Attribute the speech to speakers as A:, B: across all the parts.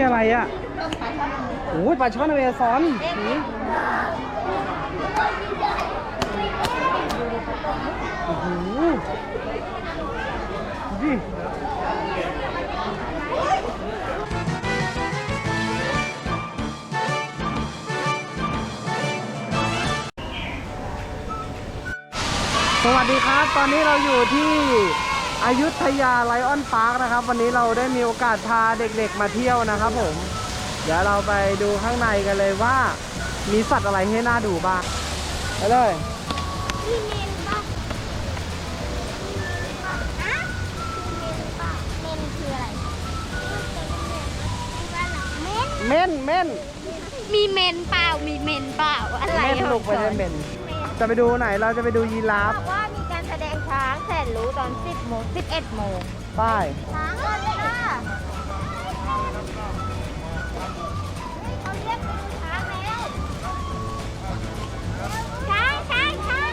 A: นี่อะไรอะโอ้ยปลาช่อนอเมซอนนี่โอ้โหดิสวัสดีครับ ตอนนี้เราอยู่ที่ อยุธยาไลออนพาร์คนะครับ วันนี้เราได้มีโอกาสพาเด็กๆมาเที่ยวนะครับผม เดี๋ยวเราไปดูข้างในกันเลยว่า มีสัตว์อะไรให้น่าดูบ้างไปเลย
B: มีเมนปะอะมีเมนปะเมนคืออะไรเมน
A: เม่นเม่น
B: มีเมนเปล่ามีเมนเปล่าอะไร
A: เม่นลูกไปได้เม่นจะไปดูไหนเราจะไปดูยีราฟ
B: บอกว่ามีการ แสดงช้างแสนรู้ตอน 10โมง11โมง
A: ป้าย
B: ช้างก่อนเลยค่ะเขาเรียกไปดูช้างแล้ว ช้างช้างช้าง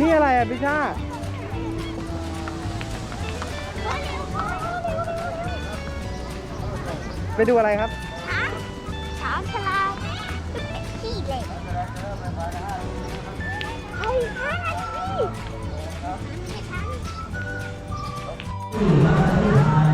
A: นี่อะไรอะพี่ชาไปดูอะไรครับ
B: เฮ้ยช้างอะ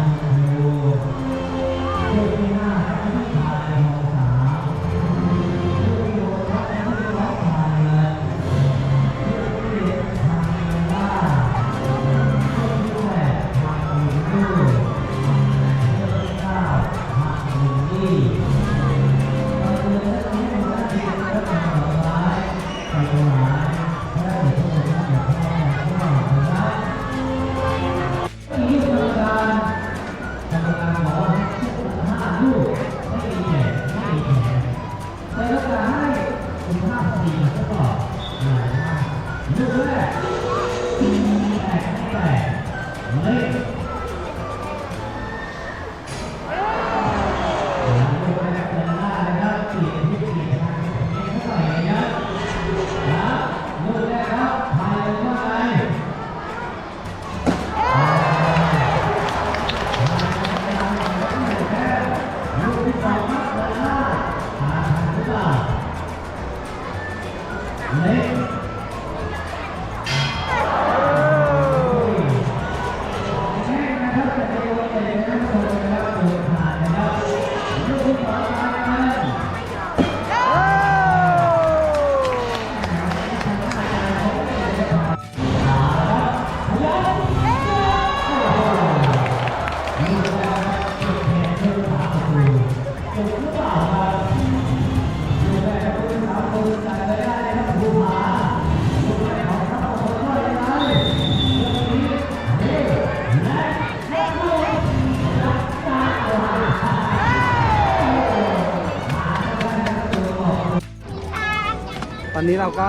A: อนนี้เราก็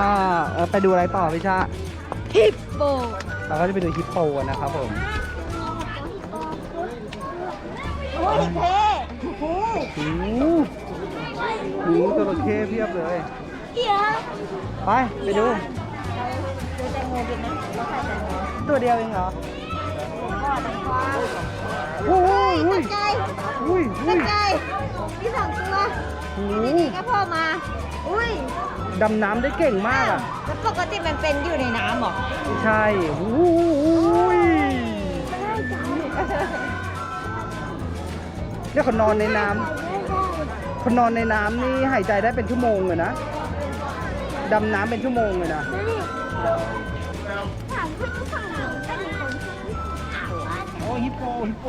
A: เอ่อไปดูอะไรต่อพี่ชา
B: ฮิปโป
A: เราก็จะไปดูฮิปโปกันนะครับผม
B: โอ้ยเท่โอ้โห
A: โอ้โหโอ้โหจระเข้เพียบเลย
B: เดี๋ยว
A: ไป ไปดู
B: ดูแตงโมกินนะเราใส่แตงโม
A: ตัวเดียวเองเหรอ
B: พ่อแตงกวา
A: โอ้โห
B: ต
A: อุ้ย
B: กใจ
A: อุ้ย
B: ต
A: อุ้ย
B: กใจมีสองตัว
A: โอ้โห
B: นี่ก็พ่อมา อุ้ย
A: ดำน้ำได้เก่งมากอะ
B: แล้วปกติมันเป็นอยู่ในน้ำเหรอ
A: ใช่โอ้ยเนี่ยคนนอนในน้ำคนนอนในน้ำนี่หายใจได้เป็นชั่วโมงเลยนะดำน้ำเป็นชั่วโมงเลยนะ
B: ถามคุณผู้ฟังหน่อยถ้ามีคนถามว่าจะ
A: โอ้ฮิปโปฮิปโป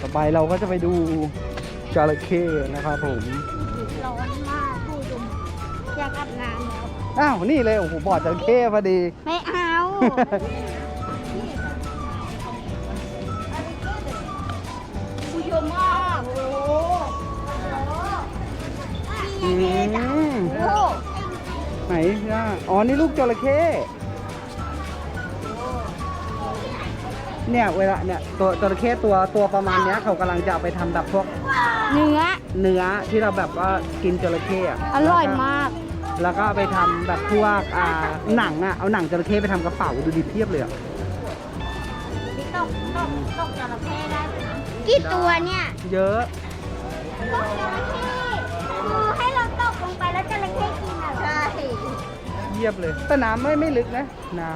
A: ต่อไปเราก็จะไปดูจระเข้นะครับผม
B: ร้อนมากผู้ชมอยากอาบน้ำแล้ว
A: อ้าวนี่เลยโอ้โหบอดจระเข้พอดี
B: ไม่เอาผู้ชมมากโอ้โห
A: อื
B: นี่ไงจ้ะ
A: ม
B: โอ้โห
A: ไหนอะอ๋อ นี่ลูกจระเข้เนี่ยเวลาเนี่ยตัวจระเข้ตัวตัวประมาณเนี้ยเขากำลังจะเอาไปทำแบบพวก
B: เนื้อ
A: เนื้อที่เราแบบว่ากินจระเข้อะ
B: อร่อยมาก
A: แล้วก็เอาไปทำแบบพวกอ่าหนังอะเอาหนังจระเข้ไปทำกระเป๋าดูดิเทียบเลยอะ
B: ตกตกตกจระเข้ได้กี่ตัวเนี่ย
A: เยอะ
B: ตกจระเข้
A: ยียบเลย แต่น้ำไม่ไม่ลึกนะ น้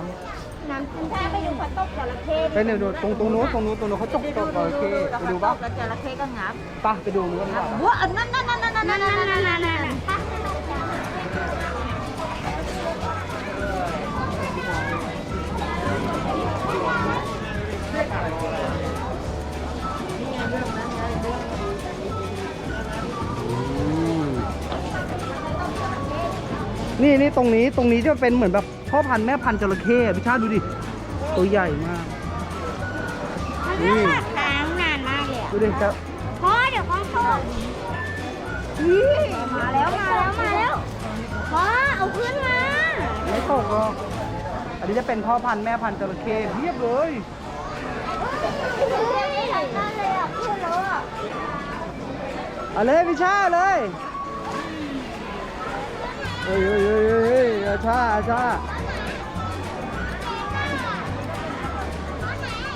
B: น้ำคุณแค่ไปดูเขาตกจระเข้ำ
A: ไปเนี่ยดูตรงตรงนู้นตรงนู้นตรงนู้นเขาตกตกจระเข้ไปดูปะ
B: แล้วจระเข้ก็งับ
A: ปะไปดูนู้นดีกว่าปะ
B: ว้านั่นนั่นนั่นนั่นนั่นนั่นนั่นนั่นนั่น
A: ตรงนี้ตรงนี้จะเป็นเหมือนแบบพ่อพันธุ์แม่พันธุ์จระเข้อะพี่ชาติดูดิ ตัวใหญ่มาก
B: มันน่ารักค้างนานมากเลยอะ
A: ดูดิจะ
B: พ่อเดี๋ยวพ่อตกนี่มาแล้วมาแล้วมาแล้วพ่อเอาขึ้นมา
A: ไม่ตกหรอกอันนี้จะเป็นพ่อพันธุ์แม่พันธุ์จระเข้เพียบเลย
B: นี่หลายต้นเลยอะขึ้นแล้วอะ
A: เอาเลยพี่ชาเลย เฮ้ยเฮ้ยเฮ้ยเฮ้ยอาชาอาชา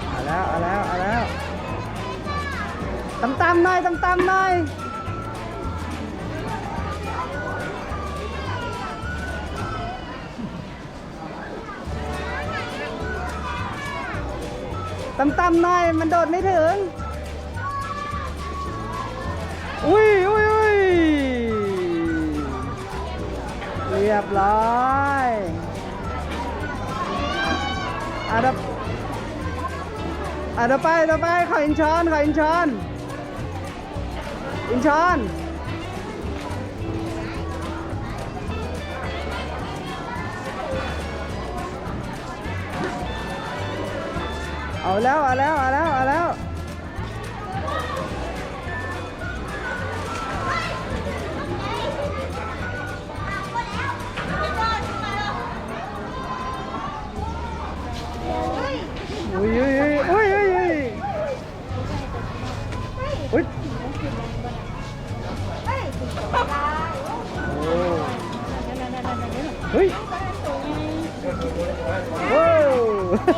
A: เอาแล้วเอาแล้วเอาแล้วตำตำหน่อยตำตำหน่อยตำตำหน่อยมันโดดไม่ถึง อุ้ย ยบร้อยอะเดี๋ยวอะเดี๋ยวไปเดี๋ยวไปขออินชอนขออินชอนอินชอนเอาแล้วเอาแล้วเอาแล้วเอาแล้ว
B: แ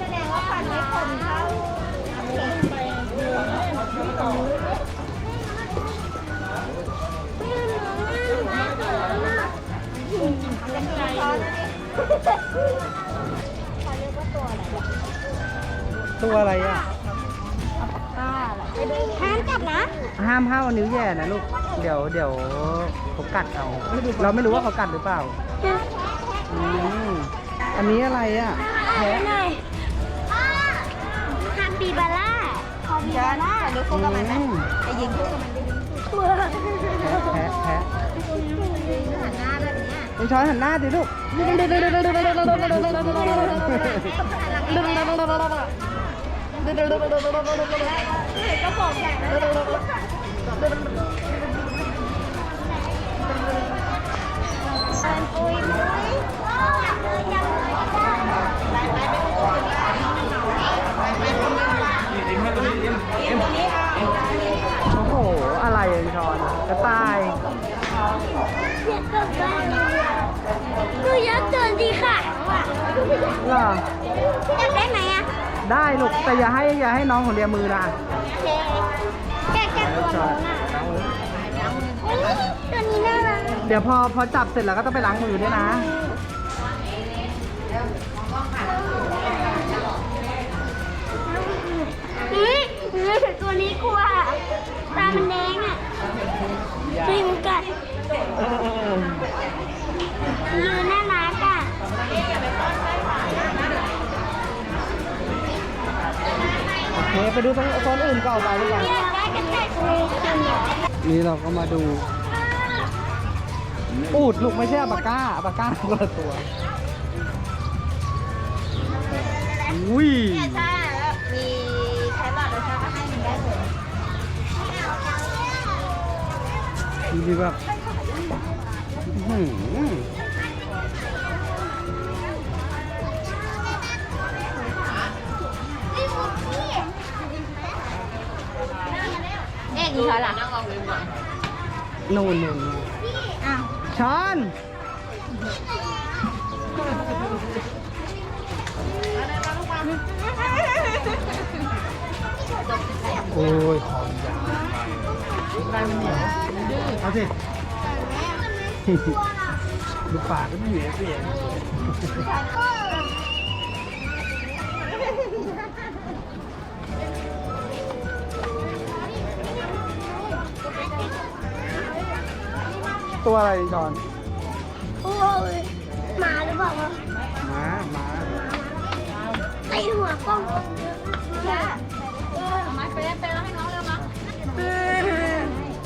B: สดงว่าฟันไม่คมเท่าตัวอะไร
A: อะ
B: ห้ามจับนะ
A: ห้ามห้ามเอานิ้วแย่นะลูก เดี๋ยวเดี๋ยวเขากัดเอา เราไม่รู้ว่าเขากัดหรือเปล่าอืมอันนี้อะไรอะแพะ
B: หน่อยคาปิบาร่าคาปิบาร่าดู
A: อืม
B: ไอ้ยิงคู่กับมันดิ
A: แพะแพะแพะ
B: หันหน้าแบบนี้
A: เป็นช้อนหันหน้าดิลูก
B: ก็บอกใหญ่อุ้ยอุ้ยยังไม่ได้
A: โอ้โห อะไรอะเป็นช้อนกระต่าย
B: อยากกลับบ้านหนูอยากเดินดีค่ะ
A: เหรอ
B: อยากได้ไหมอะ
A: ได้ลูก แต่อย่าให้อย่าให้น้องของเดียมือนะ
B: แก แกตัวนู้นอะอุ๊ยตัวนี้น่ารัก
A: เดี๋ยวพอพอจับเสร็จแล้วก็ต้องไปล้างมือด้วยนะ
B: เฮ้ยตัวนี้กลัวตามันแดงอะจริงกัดยืนน่ารักอะ
A: โอเคไปดูโซนโซนอื่นก่อนไปดีกว่า
B: อยากได้กระต่ายตัว นี้
A: นี่เราก็มาดู อูดลูกไม่ใช่อาบาก้าอาบาก้าคนละตัวอุ้ย
B: ถ้ามีแครอทแล้วก็ให้มันได้เลย
A: ดูดิแบบ
B: นู่
A: นนู่นนู่น
B: อ้าว
A: ช้อนโอ้ยของยาวอะไรมันเนี่ยเอาสิดูปากก็ไม่เหนียวเสียง ตัวอะไรจอน
B: โอ้ยหมาหรือเปล่าวะ
A: หมาหมา
B: ไอหัวกล้องแค่ไม้ไปเล่นไปแล้วให้น้องเร็วมา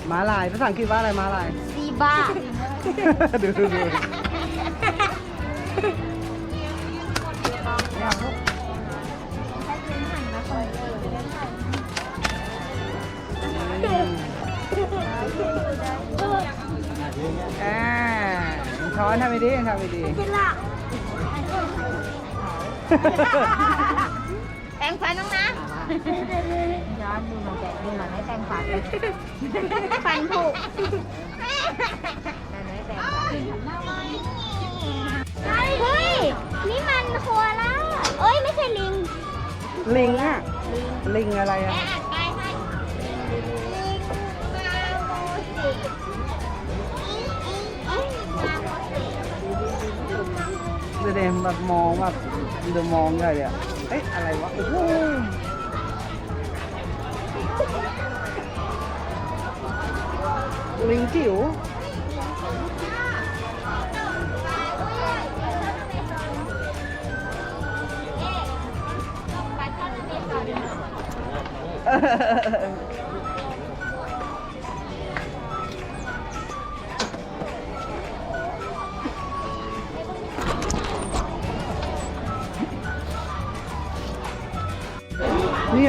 A: หมาลายภาษาอังกฤษว่าอะไรหมาลาย
B: ซีบ้า
A: ดูดูดู อ่าช้อนทำไปดีทำไปดี
B: จิละแปรงฟันน้องนะย้อนดูมันแกะดูมันไม่แปรงฟันฟันผุมันไม่แปรงฟันเฮ้ย นี่มันโคอาล่าเอ้ย ไม่ใช่ลิง
A: ลิงอะลิงอะไรอะ ดูเดมแบบมองแบบเดมองใหญ่เลยอะเอ้ยอะไรวะโอ้โหลิงจิ๋ว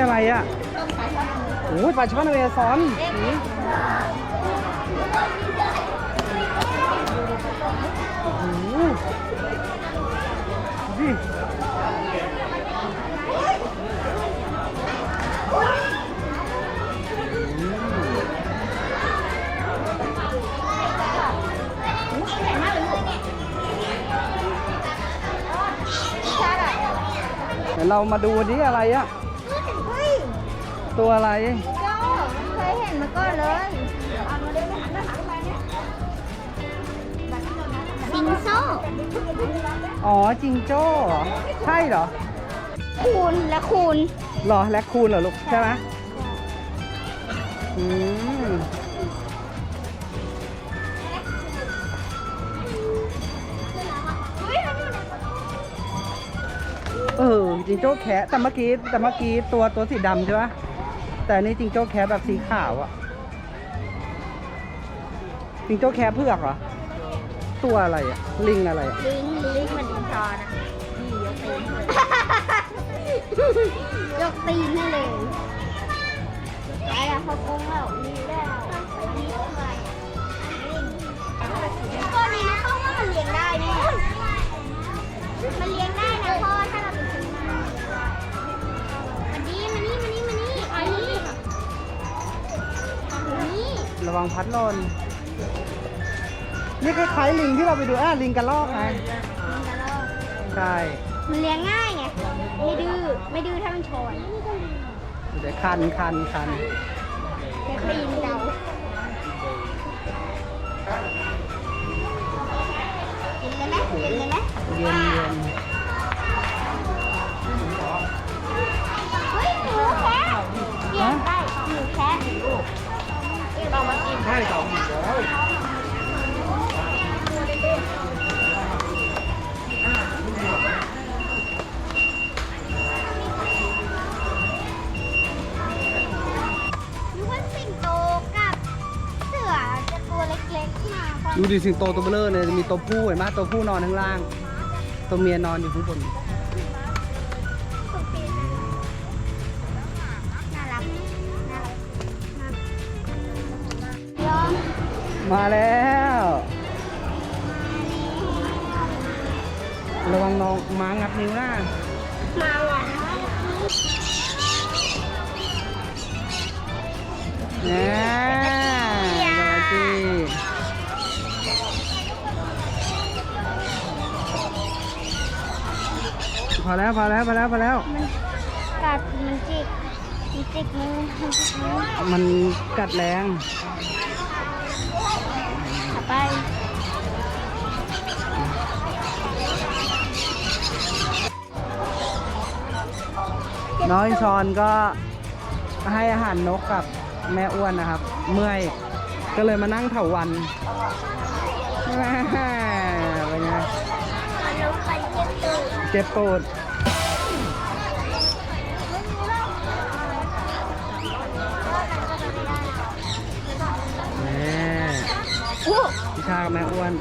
B: นเรียนก่อน
A: นี่อะไรอะโอ้ยปลาช่อนอเมซอนนี่โอ้โหดูดิเดี๋ยวเรามาดูดิอะไรอะ
B: เฮ้ย
A: ตัวอะไร
B: โจ้เคยเห็นมาก่อนเลยซิงโซ่
A: อ๋อจิงโจ้เหรอใช่เหรอ
B: คูณและคูณ
A: เหรอแลคคูนเหรอลูกใช่ไหมอืม
B: เฮ้ยมันอยู่ใน
A: เออจิงโจ้แคะแต่เมื่อกี้แต่เมื่อกี้ตัวตัวสีดำใช่ปะ แต่อันนี่จิงโจ้แคะแบบสีขาวอะจิงโจ้แคะเพือกเหรอ ตัวอะไรอะลิงอะไรอะ
B: ลิงลิงมันดินทอนะนี่ยกตีนยกตีนให้เลยไปแล้วเขาโกงแล้วนี่แล้วนี่ทำไมตัวนี้นะเขาว่ามันเลี้ยงได้เนี่ยมันเลี้ยงได้นะพ่อถ้าเราไปซื้อมา
A: ระวังพัดหล่นนี่คล้ายๆลิงที่เราไปดูอะลิงกระรอกไง
B: มันกระรอก
A: ใช่
B: มันเลี้ยงง่ายไงไม่ดื้อไม่ดื้อถ้ามันชน
A: เดี๋ยวคันคันคัน
B: แค่ปีนเดากินเลยไหมกินเลยไหม
A: เย็นเย็น
B: เรามากิน
A: ใช่สอง
B: นึกว่าสิงโตกับเสือจะตัวเล็กๆมาก่อน
A: ดูดิสิงโตตัวเบลอเลยจะมีตัวผู้เห็นไหมตัวผู้นอนข้างล่าง ตัวเมียนอนอยู่ข้างบน
B: มากยอม
A: มาแล้ว ระวังน้องม้างับนิ้วนะ
B: มาว่ะ
A: เนี่ยโรจี้พอแล้วพอแล้วพอแล้วพอแล้ว
B: มันกัดมันจิกมันจิกมือมันจิกมือ
A: มันกัดแรง น้อยชอนก็ให้อาหารนกกับแม่อ้วนนะครับ เมื่อยก็เลยมานั่งเถาวันแม่เป็นไง
B: มันลงไปเจ็บตูด
A: เจ็บปวดนี่พี่ชากับแม่อ้วน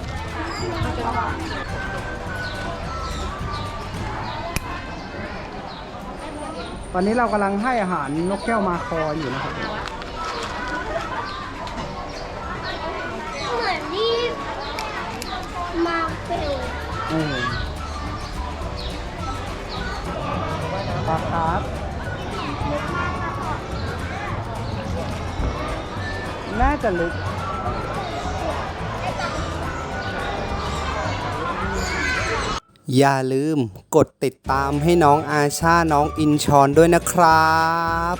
A: ตอนนี้เรากำลังให้อาหารนกแก้วมาคออยู่นะครับ
B: เหมือนที่มาเฟล
A: เออปลาครับน่าจะลึก
C: อย่าลืมกดติดตามให้น้องอาชาน้องอินชอนด้วยนะครับ